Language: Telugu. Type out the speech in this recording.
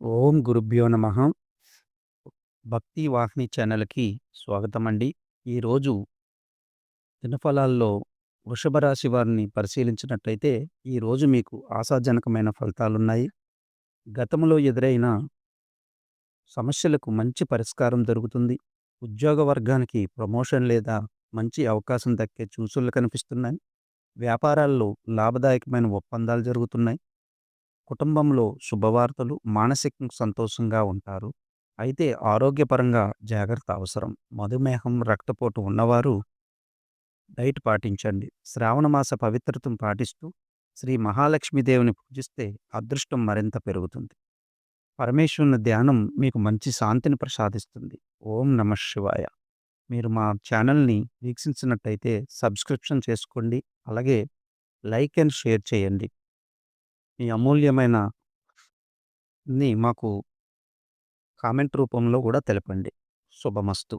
ఓం గురుభ్యో నమ. భక్తి వాహిని ఛానల్కి స్వాగతం అండి ఈరోజు దినఫలాల్లో వృషభ రాశి వారిని పరిశీలించినట్లయితే ఈరోజు మీకు ఆశాజనకమైన ఫలితాలున్నాయి. గతంలో ఎదురైన సమస్యలకు మంచి పరిష్కారం దొరుకుతుంది. ఉద్యోగ వర్గానికి ప్రమోషన్ లేదా మంచి అవకాశం దక్కే చూసులు కనిపిస్తున్నాయి. వ్యాపారాల్లో లాభదాయకమైన ఒప్పందాలు జరుగుతున్నాయి. కుటుంబంలో శుభవార్తలు మానసిక సంతోషంగా ఉంటారు. అయితే ఆరోగ్యపరంగా జాగ్రత్త అవసరం. మధుమేహం రక్తపోటు ఉన్నవారు డైట్ పాటించండి. శ్రావణమాస పవిత్రతను పాటిస్తూ శ్రీ మహాలక్ష్మీదేవిని పూజిస్తే అదృష్టం మరింత పెరుగుతుంది. పరమేశ్వరుని ధ్యానం మీకు మంచి శాంతిని ప్రసాదిస్తుంది. ఓం నమ శివాయ. మీరు మా ఛానల్ని వీక్షించినట్టయితే సబ్స్క్రిప్షన్ చేసుకోండి. అలాగే లైక్ అండ్ షేర్ చేయండి. మీ అమూల్యమైన ని మాకు కామెంట్ రూపంలో కూడా తెలపండి. శుభమస్తు.